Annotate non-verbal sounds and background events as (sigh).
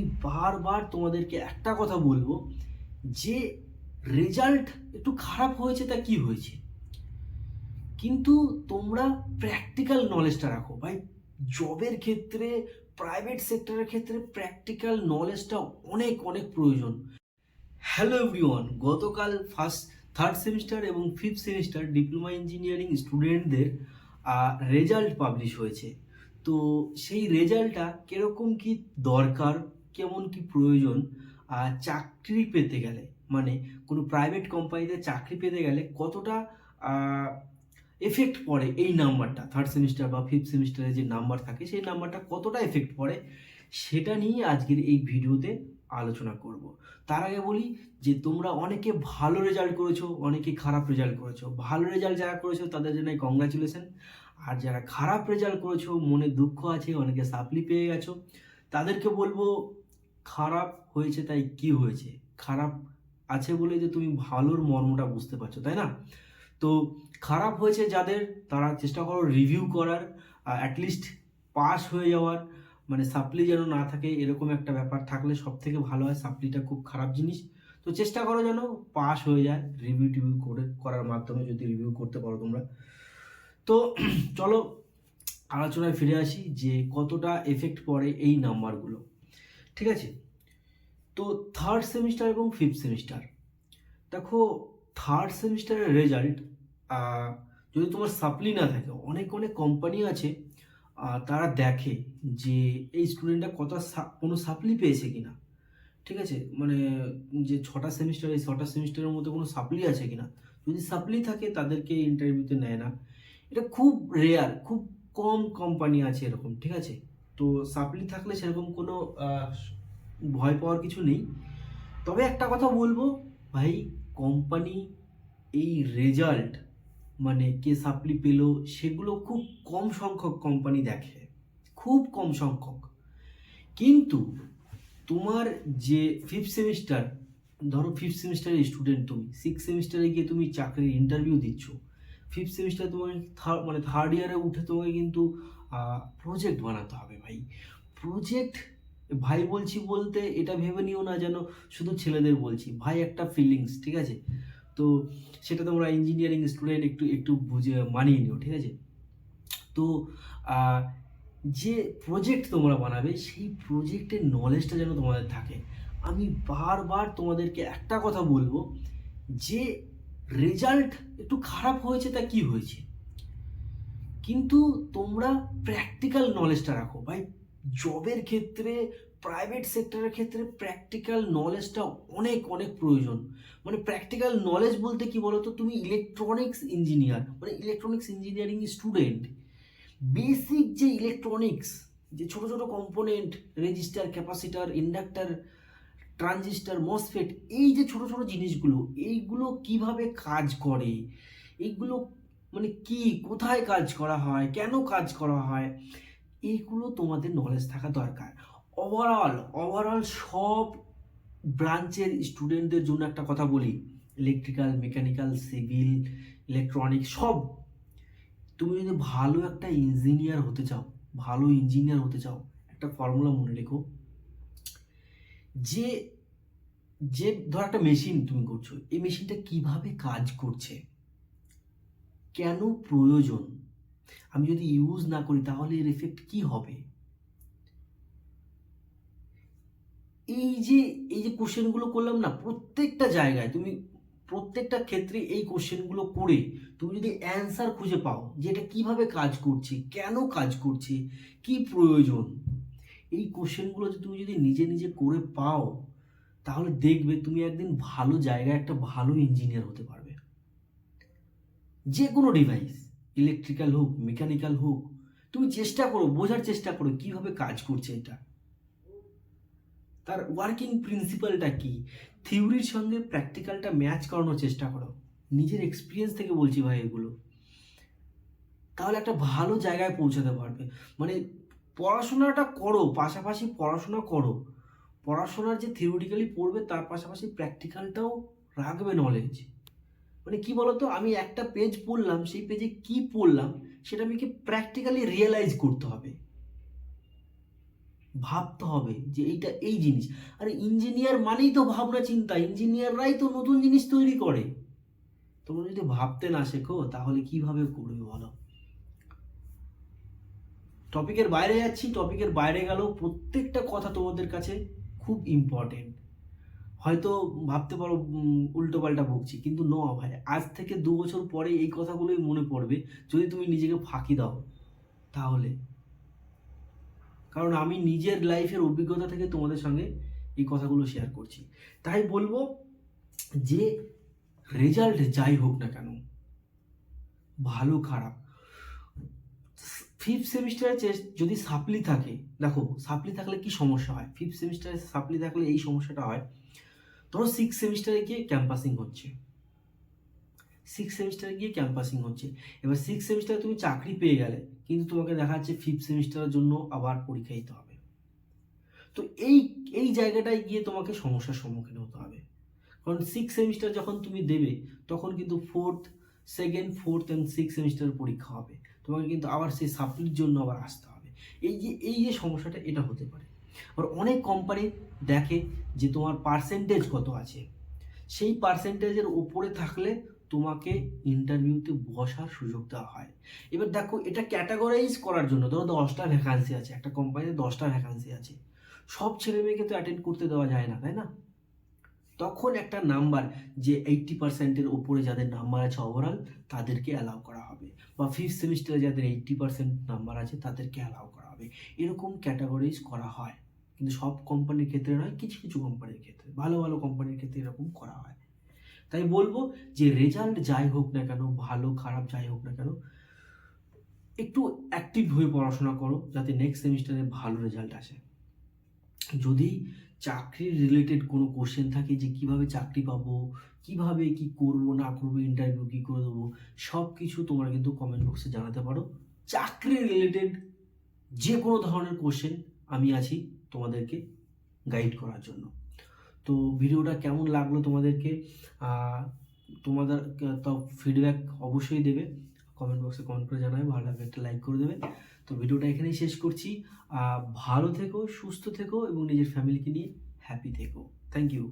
আমি বারবার তোমাদেরকে একটা কথা বলব, যে রেজাল্ট একটু খারাপ হয়েছে তা কি হয়েছে? কিন্তু তোমরা প্র্যাকটিক্যাল নলেজটা রাখো। ভাই জবের ক্ষেত্রে প্রাইভেট সেক্টরের ক্ষেত্রে প্র্যাকটিক্যাল নলেজটা অনেক অনেক প্রয়োজন। হ্যালো এভরিওয়ান গতকাল ফার্স্ট থার্ড সেমিস্টার এবং ফিফথ সেমিস্টার ডিপ্লোমা ইঞ্জিনিয়ারিং স্টুডেন্টদের রেজাল্ট পাবলিশ হয়েছে। তো সেই রেজাল্টটা কীরকম কি দরকার? কেমন কি প্রয়োজন চাকরি পেতে গেলে মানে কোনো প্রাইভেট কোম্পানিতে চাকরি পেতে গেলে কতটা এফেক্ট পড়ে এই নাম্বারটা থার্ড সেমিস্টার বা ফিফথ সেমিস্টারে যে নাম্বার থাকে, সেই নাম্বারটা কতটা এফেক্ট পড়ে, সেটা নিয়ে আজকের এই ভিডিওতে আলোচনা করব। তার আগে বলি যে তোমরা অনেকে ভালো রেজাল্ট করেছ, অনেকে খারাপ রেজাল্ট করেছ। ভালো রেজাল্ট যারা করেছ, তাদের জন্য কংগ্রাচুলেশন আর যারা খারাপ রেজাল্ট করেছ, মনে দুঃখ আছে, অনেকে সাপ্লি পেয়ে গেছো, তাদেরকে বলব খারাপ হয়েছে তাই কি হয়েছে? খারাপ আছে বলে যে তুমি ভালোর মর্মটা বুঝতে পারছ, তাই না? তো খারাপ হয়েছে যাদের, তারা চেষ্টা করো রিভিউ করার অ্যাটলিস্ট পাস হয়ে যাওয়ার মানে সাপ্লি যেন না থাকে এরকম একটা ব্যাপার থাকলে সব থেকে ভালো হয় সাপ্লিটা খুব খারাপ জিনিস। তো চেষ্টা করো যেন পাস হয়ে যায় রিভিউ টিভিউ করে, করার মাধ্যমে যদি রিভিউ করতে পারো তোমরা। তো (clears throat) চলো আলোচনায় ফিরে আসি যে কতটা এফেক্ট পড়ে এই নাম্বারগুলো ঠিক আছে? তো থার্ড সেমিস্টার এবং ফিফথ সেমিস্টার দেখো থার্ড সেমিস্টারের রেজাল্ট যদি তোমার সাপ্লি না থাকে, অনেক অনেক কোম্পানি আছে তারা দেখে যে এই স্টুডেন্টটা কত কোনো সাপ্লি পেয়েছে কি না ঠিক আছে? মানে যে ছটা সেমিস্টার এই ছটা সেমিস্টারের মধ্যে কোনো সাপ্লি আছে কিনা। যদি সাপ্লি থাকে, তাদেরকে ইন্টারভিউতে নেয় না। এটা খুব রেয়ার খুব কম কোম্পানি আছে এরকম, ঠিক আছে? তো সাপ্লি থাকলে সেরকম কোনো ভয় পাওয়ার কিছু নেই। তবে একটা কথা বলব, ভাই কোম্পানি এই রেজাল্ট মানে কে সাপ্লি পেল, সেগুলো খুব কম সংখ্যক কোম্পানি দেখে। খুব কম সংখ্যক। কিন্তু তোমার যে ফিফথ সেমিস্টার ধরো ফিফথ সেমিস্টারের স্টুডেন্ট তুমি সিক্স সেমিস্টারে গিয়ে তুমি চাকরির ইন্টারভিউ দিচ্ছ ফিফথ সেমিস্টার তোমাকে থার্ড মানে থার্ড ইয়ারে উঠে তোমাকে কিন্তু প্রজেক্ট বানাতে হবে ভাই। প্রজেক্ট ভাই বলছি বলতে এটা ভেবে নিও না যেন শুধু ছেলেদের বলছি। ভাই একটা ফিলিংস ঠিক আছে? তো সেটা তোমরা ইঞ্জিনিয়ারিং স্টুডেন্ট একটু একটু বুঝে, মানিয়ে নিও, ঠিক আছে? তো যে প্রজেক্ট তোমরা বানাবে, সেই প্রজেক্টের নলেজটা যেন তোমাদের থাকে। আমি বারবার তোমাদেরকে একটা কথা বলব, যে রেজাল্ট একটু খারাপ হয়েছে, তা কি হয়েছে? কিন্তু তোমরা প্র্যাকটিক্যাল নলেজটা রাখো। ভাই জবের ক্ষেত্রে প্রাইভেট সেক্টরের ক্ষেত্রে প্র্যাকটিক্যাল নলেজটা অনেক অনেক প্রয়োজন। মানে প্র্যাকটিক্যাল নলেজ বলতে কি বলতো? তুমি ইলেকট্রনিক্স ইঞ্জিনিয়ার মানে ইলেকট্রনিক্স ইঞ্জিনিয়ারিং স্টুডেন্ট বেসিক যে ইলেকট্রনিক্স যে ছোট ছোট component resistor capacitor inductor transistor MOSFET এই যে ছোট ছোট জিনিসগুলো, এইগুলো কীভাবে কাজ করে? এইগুলো মানে কি, কোথায় কাজ করা হয়? কেন কাজ করা হয়? এইগুলো তোমাদের নলেজ থাকা দরকার। ওভারঅল ওভারঅল সব ব্রাঞ্চের স্টুডেন্টদের জন্য একটা কথা বলি। ইলেকট্রিক্যাল মেকানিক্যাল সিভিল ইলেকট্রনিক্স সব। তুমি যদি ভালো একটা ইঞ্জিনিয়ার হতে চাও, ভালো ইঞ্জিনিয়ার হতে চাও, একটা ফর্মুলা মনে রেখো। যে যে ধর একটা মেশিন তুমি করছ, এই মেশিনটা কীভাবে কাজ করছে? কেন প্রয়োজন? আমি যদি ইউজ না করি, তাহলে এর এফেক্ট কি হবে? এই যে এই যে কোশ্চেনগুলো করলাম না, প্রত্যেকটা জায়গায় তুমি, প্রত্যেকটা ক্ষেত্রে এই কোশ্চেনগুলো করে তুমি যদি অ্যান্সার খুঁজে পাও যে এটা কীভাবে কাজ করছে, কেন কাজ করছে, কি প্রয়োজন? এই কোশ্চেনগুলো যদি তুমি যদি নিজে নিজে করে পাও, তাহলে দেখবে তুমি একদিন ভালো জায়গায় একটা ভালো ইঞ্জিনিয়ার হতে পারবে। যে কোনো ডিভাইস ইলেকট্রিক্যাল হোক মেকানিক্যাল হোক, তুমি চেষ্টা করো, বোঝার চেষ্টা করো কীভাবে কাজ করছে এটা। তার ওয়ার্কিং প্রিন্সিপালটা কি? থিওরির সঙ্গে প্র্যাকটিক্যালটা ম্যাচ করানোর চেষ্টা করো। নিজের এক্সপিরিয়েন্স থেকে বলছি ভাই এগুলো। তাহলে একটা ভালো জায়গায় পৌঁছাতে পারবে। মানে পড়াশোনাটা করো, পাশাপাশি পড়াশোনা করো। পড়াশোনার যে থিওরিটিক্যালি পড়বে, তার পাশাপাশি প্র্যাকটিক্যালটাও রাখবে নলেজ মানে কি বলতো, আমি একটা পেজ পড়লাম, সেই পেজে কি পড়লাম, সেটা আমাকে প্র্যাকটিক্যালি রিয়েলাইজ করতে হবে। ভাবতে হবে যে এইটা এই জিনিস। আরে ইঞ্জিনিয়ার মানেই তো ভাবনা চিন্তা ইঞ্জিনিয়াররাই তো নতুন জিনিস তৈরি করে। তোমরা যদি ভাবতে না শেখো, তাহলে কীভাবে করবে বলো? টপিকের বাইরে যাচ্ছি টপিকের বাইরে গেলেও প্রত্যেকটা কথা তোমাদের কাছে খুব ইম্পর্টেন্ট হয়তো ভাবতে পারো উল্টো পাল্টা বকছি, কিন্তু ন ভাই, আজ থেকে দু বছর পরে এই কথাগুলোই মনে পড়বে, যদি তুমি নিজেকে ফাঁকি দাও, তাহলে। কারণ আমি নিজের লাইফের অভিজ্ঞতা থেকে তোমাদের সঙ্গে এই কথাগুলো শেয়ার করছি। তাই বলব যে রেজাল্ট যাই হোক না কেন, ভালো খারাপ ফিফথ সেমিস্টারে যদি সাপ্লি থাকে, দেখো সাপ্লি থাকলে কি সমস্যা হয়? ফিফথ সেমিস্টারে সাপ্লি থাকলে এই সমস্যাটা হয়। ধরো সিক্স সেমিস্টারে গিয়ে ক্যাম্পাসিং হচ্ছে। সিক্স সেমিস্টারে গিয়ে ক্যাম্পাসিং হচ্ছে। এবার সিক্স সেমিস্টারে তুমি চাকরি পেয়ে গেলে, কিন্তু তোমাকে দেখা যাচ্ছে ফিফথ সেমিস্টারের জন্য আবার পরীক্ষা দিতে হবে। তো এই এই জায়গাটায় গিয়ে তোমাকে সমস্যার সম্মুখীন হতে হবে। কারণ সিক্স সেমিস্টার যখন তুমি দেবে, তখন কিন্তু fourth second fourth and six সেমিস্টারের পরীক্ষা হবে। তোমাকে কিন্তু আবার সেই সাপ্লির জন্য আবার আসতে হবে। এই যে এই যে সমস্যাটা, এটা হতে পারে। আবার অনেক কোম্পানি দেখে যে তোমার পার্সেন্টেজ কত আছে। সেই পার্সেন্টেজের ওপরে থাকলে তোমাকে ইন্টারভিউতে বসার সুযোগ দেওয়া হয়। এবার দেখো, এটা ক্যাটাগরাইজ করার জন্য, ধরো দশটা ভ্যাকান্সি আছে, একটা কোম্পানিতে দশটা ভ্যাকান্সি আছে। সব ছেলে মেয়েকে তো অ্যাটেন্ড করতে দেওয়া যায় না, তাই না? তখন একটা নাম্বার যে এইট্টি পার্সেন্টের ওপরে যাদের নাম্বার আছে ওভারঅল তাদেরকে অ্যালাউ করা হবে। বা ফিফথ সেমিস্টারে যাদের এইট্টি পার্সেন্ট নাম্বার আছে তাদেরকে অ্যালাউ করা হবে। এরকম ক্যাটাগরিজ করা হয়। কিন্তু সব কোম্পানির ক্ষেত্রে নয়, কিছু কিছু কোম্পানির ক্ষেত্রে। ভালো ভালো কোম্পানির ক্ষেত্রে এরকম করা হয়। তাই বলব যে রেজাল্ট যাই হোক না কেন, ভালো খারাপ যাই হোক না কেন, একটু অ্যাক্টিভ হয়ে পড়াশোনা করো যাতে নেক্সট সেমিস্টারে ভালো রেজাল্ট আসে। যদি চাকরির রিলেটেড কোনো কোশ্চেন থাকে যে কীভাবে চাকরি পাবো, কীভাবে কি করব, না করব ইন্টারভিউ কি করে দেবো সব কিছু তোমরা কিন্তু কমেন্ট বক্সে জানাতে পারো। চাকরি রিলেটেড যে কোনো ধরনের কোশ্চেন আমি আছি তোমাদেরকে গাইড করার জন্য। তো ভিডিওটা কেমন লাগল তোমাদেরকে? তোমাদের তো ফিডব্যাক অবশ্যই দেবে। কমেন্ট বক্সে কমেন্ট করে জানাবে। ভালো লাগলে একটা লাইক করে দেবে। তো ভিডিওটা এখানেই শেষ করছি। ভালো থেকো, সুস্থ থেকো এবং নিজের ফ্যামিলিকে নিয়ে হ্যাপি থেকো। Thank you